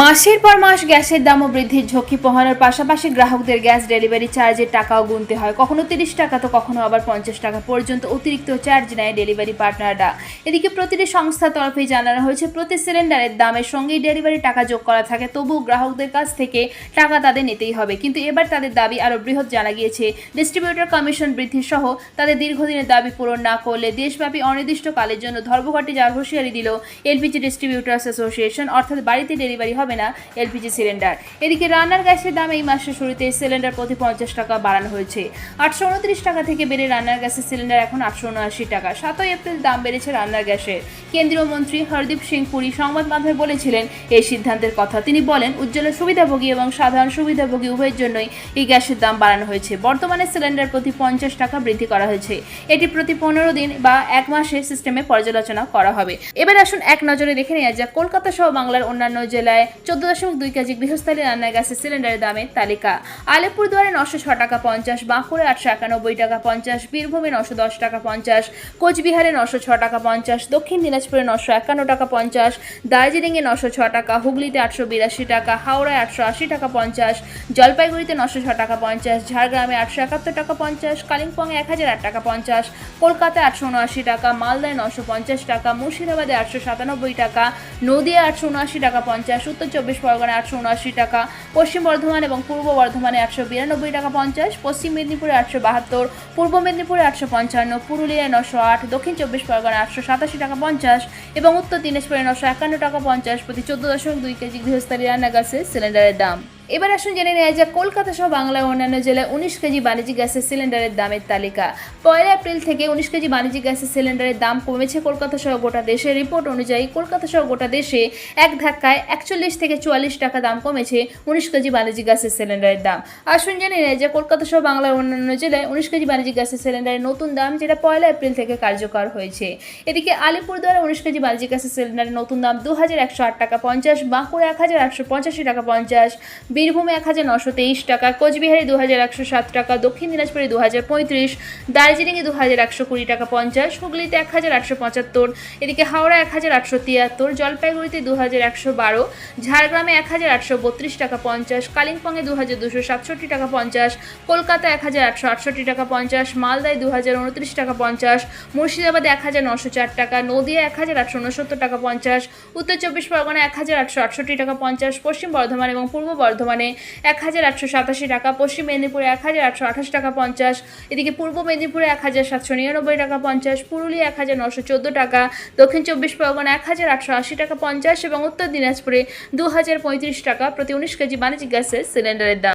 মাসের পর মাস গ্যাসের দামও বৃদ্ধির ঝুঁকি পোহানোর পাশাপাশি গ্রাহকদের গ্যাস ডেলিভারি চার্জের টাকাও গুনতে হয়। কখনো তিরিশ টাকা, তো কখনো আবার পঞ্চাশ টাকা পর্যন্ত অতিরিক্ত চার্জ নেয় ডেলিভারি পার্টনাররা। এদিকে প্রতিটি সংস্থার তরফে জানানো হয়েছে, প্রতি সিলিন্ডারের দামের সঙ্গেই ডেলিভারি টাকা যোগ করা থাকে, তবুও গ্রাহকদের কাছ থেকে টাকা তাদের নিতেই হবে। কিন্তু এবার তাদের দাবি আরও বৃহৎ জানা গিয়েছে। ডিস্ট্রিবিউটর কমিশন বৃদ্ধি সহ তাদের দীর্ঘদিনের দাবি পূরণ না করলে দেশব্যাপী অনির্দিষ্টকালের জন্য ধর্মঘটে যাওয়ার হুঁশিয়ারি দিল এলপিজি ডিস্ট্রিবিউটার্স অ্যাসোসিয়েশন, অর্থাৎ বাড়িতে ডেলিভারি হবে না এলপিজি সিলিন্ডার। এদিকে রান্নার গ্যাসের দাম এই মাসের শুরুতে সিলিন্ডার প্রতি পঞ্চাশ টাকা বাড়ানো হয়েছে। আটশো উনত্রিশ টাকা থেকে বেড়ে রান্নার গ্যাসের সিলিন্ডার এখন আটশো উনআশি টাকা। সাতই এপ্রিল দাম বেড়েছে রান্নার গ্যাসের। কেন্দ্রীয় মন্ত্রী হরদীপ সিং পুরী সংবাদ মাধ্যমে বলেছিলেন, এই সিদ্ধান্তের কথা। তিনি বলেন উজ্জ্বলের সুবিধাভোগী এবং সাধারণ সুবিধাভোগী উভয়ের জন্যই এই গ্যাসের দাম বাড়ানো হয়েছে। বর্তমানে সিলিন্ডার প্রতি পঞ্চাশ টাকা বৃদ্ধি করা হয়েছে। এটি প্রতি পনেরো দিন বা এক মাসের সিস্টেমে পর্যালোচনা করা হবে। এবার আসুন এক নজরে দেখে নেওয়া যাক। কলকাতা সহ বাংলার অন্যান্য জেলায় চোদ্দ দশমিক দুই কেজি গৃহস্থালী রান্নার গ্যাসের সিলিন্ডারের দামের তালিকা আলিপুরদুয়ারে নশো ছ টাকা পঞ্চাশ বাঁকুড়ে আটশো একানব্বই টাকা পঞ্চাশ বীরভূমে নশো দশ টাকা পঞ্চাশ কোচবিহারে নশো ছ টাকা পঞ্চাশ দক্ষিণ দিনাজপুরে নশো একান্ন টাকা পঞ্চাশ দার্জিলিংয়ে নশো ছ টাকা হুগলিতে আটশো বিরাশি টাকা হাওড়ায় আটশো আশি টাকা পঞ্চাশ জলপাইগুড়িতে নশো ছ টাকা পঞ্চাশ ঝাড়গ্রামে আটশো একাত্তর টাকা পঞ্চাশ কালিম্পংয়ে এক হাজার আট টাকা পঞ্চাশ কলকাতায় আটশো উনআশি টাকা মালদায় নশো পঞ্চাশ টাকা মুর্শিদাবাদে আটশো সাতানব্বই টাকা নদিয়া আটশো উনআশি টাকা পঞ্চাশ উত্তর চব্বিশ পরগনায় আটশো উনআশি টাকা, পশ্চিম বর্ধমান এবং পূর্ব বর্ধমানে একশো বিরানব্বই টাকা পঞ্চাশ, পশ্চিম মেদিনীপুরে আটশো বাহাত্তর, পূর্ব মেদিনীপুরে আটশো পঞ্চান্ন, পুরুলিয়ায় নশো আট, দক্ষিণ চব্বিশ পরগনায় আটশো সাতাশি টাকা পঞ্চাশ এবং উত্তর দিনাজপুরে নশো একান্ন টাকা পঞ্চাশ প্রতি চোদ্দ দশমিক দুই কেজি গৃহস্থালী রান্না গ্যাসের সিলিন্ডারের দাম। এবার আসুন জেনে নেওয়া যাক, কলকাতা সহ বাংলার অন্যান্য জেলায় উনিশ কেজি বাণিজ্যিক গ্যাসের সিলিন্ডারের দামের তালিকা। পয়লা এপ্রিল থেকে উনিশ কেজি বাণিজ্যিক গ্যাসের সিলিন্ডারের দাম কমেছে কলকাতা সহ গোটা দেশে। রিপোর্ট অনুযায়ী কলকাতা সহ গোটা দেশে এক ধাক্কায় একচল্লিশ থেকে চুয়াল্লিশ টাকা দাম কমেছে উনিশ কেজি বাণিজ্যিক গ্যাসের সিলিন্ডারের দাম। আসুন জেনে নেওয়া যাক, কলকাতা সহ বাংলার অন্যান্য জেলায় উনিশ কেজি বাণিজ্যিক গ্যাসের সিলিন্ডারের নতুন দাম, যেটা পয়লা এপ্রিল থেকে কার্যকর হয়েছে। এদিকে আলিপুরদুয়ারে উনিশ কেজি বাণিজ্যিক গ্যাসের সিলিন্ডারের নতুন দাম দু হাজার একশো আট টাকা পঞ্চাশ বাঁকুড়া এক হাজার আটশো পঁচাশি টাকা পঞ্চাশ বীরভূমে এক হাজার নশো তেইশ টাকা, কোচবিহারে দু হাজার একশো সাত টাকা, দক্ষিণ দিনাজপুরে দু হাজার পঁয়ত্রিশ, দার্জিলিংয়ে দু হাজার একশো কুড়ি টাকা পঞ্চাশ, হুগলিতে এক হাজার আটশো পঁচাত্তর, এদিকে হাওড়া এক হাজার আটশো তিয়াত্তর, জলপাইগুড়িতে দু হাজার একশো বারো, ঝাড়গ্রামে এক হাজার আটশো বত্রিশ টাকা পঞ্চাশ, কালিম্পংয়ে দু হাজার দুশো সাতষট্টি টাকা পঞ্চাশ কলকাতা এক হাজার আটশো আটষট্টি টাকা পঞ্চাশ, মালদায় দু হাজার উনত্রিশ টাকা পঞ্চাশ, মুর্শিদাবাদে এক হাজার নশো চার টাকা নদিয়া এক হাজার আটশো উনসত্তর টাকা পঞ্চাশ, উত্তর চব্বিশ পরগনা এক হাজার আটশো আটষট্টি টাকা পঞ্চাশ, পশ্চিম বর্ধমান এবং পূর্ব বর্ধমানে এক হাজার আটশো সাতাশি টাকা, পশ্চিম মেদিনীপুরে এক হাজার আটশো আঠাশ টাকা পঞ্চাশ, এদিকে পূর্ব মেদিনীপুরে এক হাজার সাতশো নিরানব্বই টাকা পঞ্চাশ, পুরুলিয়া এক হাজার নশো চোদ্দ টাকা, দক্ষিণ চব্বিশ পরগনা এক হাজার আটশো আশি টাকা পঞ্চাশ এবং উত্তর দিনাজপুরে দু হাজার পঁয়ত্রিশ টাকা প্রতি উনিশ কেজি বাণিজ্যিক গ্যাসের সিলিন্ডারের দাম।